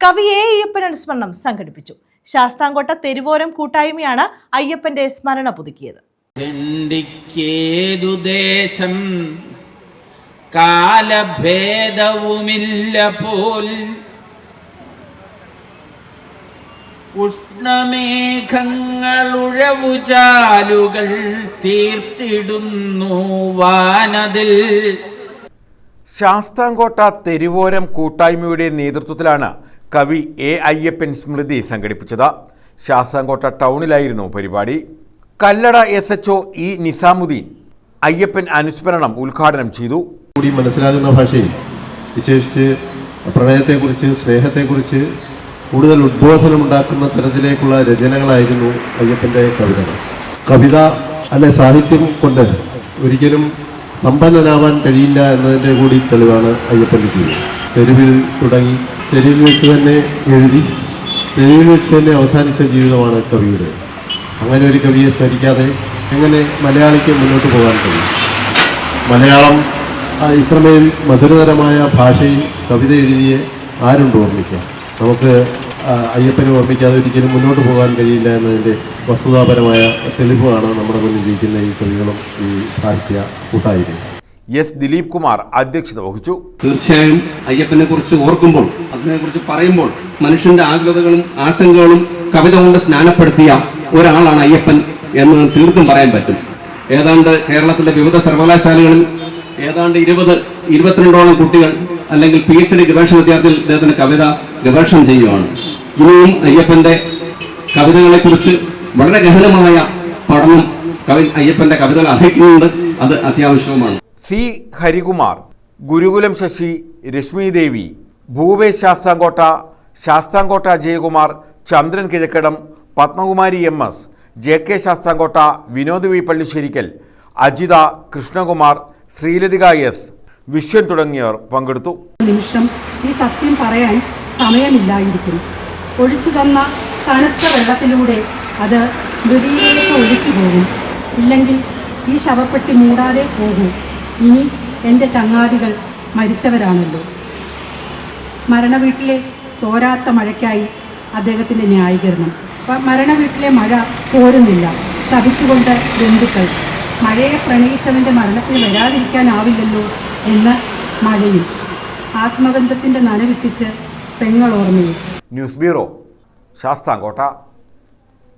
കവി എ അയ്യപ്പൻ അനുസ്മരണം സംഘടിപ്പിച്ചു. ശാസ്താംകോട്ട തെരുവോരം കൂട്ടായ്മയാണ് അയ്യപ്പന്റെ സ്മരണ പുതുക്കിയത്. ദേശം കാലഭേദവുമില്ല പോൽ. ഉഷ്ണമേഘങ്ങളുഴവുചാലുകൾ തീർത്തിടുന്നു വാനതിൽ. ശാസ്താംകോട്ട തെരുവോരം കൂട്ടായ്മയുടെ നേതൃത്വത്തിലാണ് കവി എ അയ്യപ്പൻ സ്മൃതി സംഘടിപ്പിച്ചത്. ശാസ്താംകോട്ട ടൗണിലായിരുന്നു പരിപാടി. Kallada S H O E Nizamuddin Ayyappan അനുസ്മരണം ഉദ്ഘാടനം ചെയ്തു. കൂടി മനസ്സിലാകുന്ന ഭാഷയിൽ വിശേഷിച്ച് പ്രണയത്തെക്കുറിച്ച് സ്നേഹത്തെക്കുറിച്ച് കൂടുതൽ ഉദ്ബോധനമുണ്ടാക്കുന്ന തരത്തിലേക്കുള്ള രചനകളായിരുന്നു അയ്യപ്പന്റെ കവിതകൾ. കവിത അല്ലെ സാഹിത്യം കൊണ്ട് ഒരിക്കലും സമ്പന്നനാവാൻ കഴിയില്ല എന്നതിന്റെ കൂടി തെളിവാണ് അയ്യപ്പന്റെ തെരുവിൽ തുടങ്ങി തെരുവിൽ വെച്ച് തന്നെ എഴുതി തെരുവിൽ വെച്ച് തന്നെ അവസാനിച്ച ജീവിതമാണ് കവിയുടെ. അങ്ങനെ ഒരു കവിയെ സ്മരിക്കാതെ എങ്ങനെ മലയാളിക്ക് മുന്നോട്ട് പോകാൻ കഴിയും? മലയാളം ഇത്രമേൽ മധുരതരമായ ഭാഷയിൽ കവിത എഴുതിയ ആരുണ്ട് ഓർമ്മിക്കാം നമുക്ക് അയ്യപ്പനെ ഓർമ്മിക്കാതെ ഒരിക്കലും മുന്നോട്ട് പോകാൻ കഴിയില്ല എന്നതിന്റെ വസ്തുതാപരമായ തെളിവാണ് നമ്മുടെ മുന്നിൽ ഇരിക്കുന്ന ഈ കവികളും ഈ സാഹിത്യ കൂട്ടായ്മയും. എസ് ദിലീപ് കുമാർ അധ്യക്ഷത വഹിച്ചു. തീർച്ചയായും അയ്യപ്പനെ കുറിച്ച് ഓർക്കുമ്പോൾ അതിനെ കുറിച്ച് പറയുമ്പോൾ മനുഷ്യന്റെ ആകുലതകളും ആശങ്കകളും കവിത കൊണ്ട് സ്നാനപ്പെടുത്തിയ ഒരാളാണ് അയ്യപ്പൻ എന്ന് തീർത്തും പറയാൻ പറ്റും. ഏതാണ്ട് കേരളത്തിലെ വിവിധ സർവകലാശാലകളിൽ ഏതാണ്ട് ഇരുപത് ഇരുപത്തിരണ്ടോളം കുട്ടികൾ അല്ലെങ്കിൽ പി എച്ച് ഡി ഗവേഷണ വിദ്യാർത്ഥികൾ ഇദ്ദേഹത്തിന്റെ കവിത ഗവേഷണം ചെയ്യുകയാണ്. ഇനിയും അയ്യപ്പന്റെ കവിതകളെക്കുറിച്ച് വളരെ ഗഹനമായ പഠനം കവി അയ്യപ്പന്റെ കവിതകൾ അർഹിക്കുന്നുണ്ട്. അത് അത്യാവശ്യവുമാണ്. C Harikumar Gurukulam Sasi Rashmi Devi Bhupesh Sasthamkotta Sasthamkotta Jayakumar Chandran Kizhakkadam Padmakumari M S J K Sasthamkotta Vinod V Pallisserikkal Ajitha Krishnakumar Sreelathika S. Viswan തുടങ്ങിയവർ പങ്കെടുത്തു. നിമിഷം ഈ സത്യം പറയാൻ സമയമില്ലായിരിക്കും. ഒഴിച്ചു തന്ന തണുത്ത വെള്ളത്തിലൂടെ അത് മൃതിയിലേക്ക് ഒഴിച്ചു പോകും. ഇല്ലെങ്കിൽ ഈ ശവപ്പെട്ടി മൂടാതെ പോകൂ. ഇനി എന്റെ ചങ്ങാതികൾ മരിച്ചവരാണല്ലോ. മരണവീട്ടിലെ തോരാത്ത മഴയ്ക്കായി അദ്ദേഹത്തിന്റെ ന്യായീകരണം. മരണവീട്ടിലെ മഴ പോരുന്നില്ല. ശപിച്ചുകൊണ്ട് ബന്ധുക്കൾ മഴയെ പ്രണയിച്ചവന്റെ മരണത്തിൽ വരാതിരിക്കാനാവില്ലല്ലോ എന്ന് മഴയും ആത്മബന്ധത്തിന്റെ നനവിത്തിച്ച് പെങ്ങൾ ഓർമ്മയും ന്യൂസ് ബ്യൂറോ ശാസ്താംകോട്ട.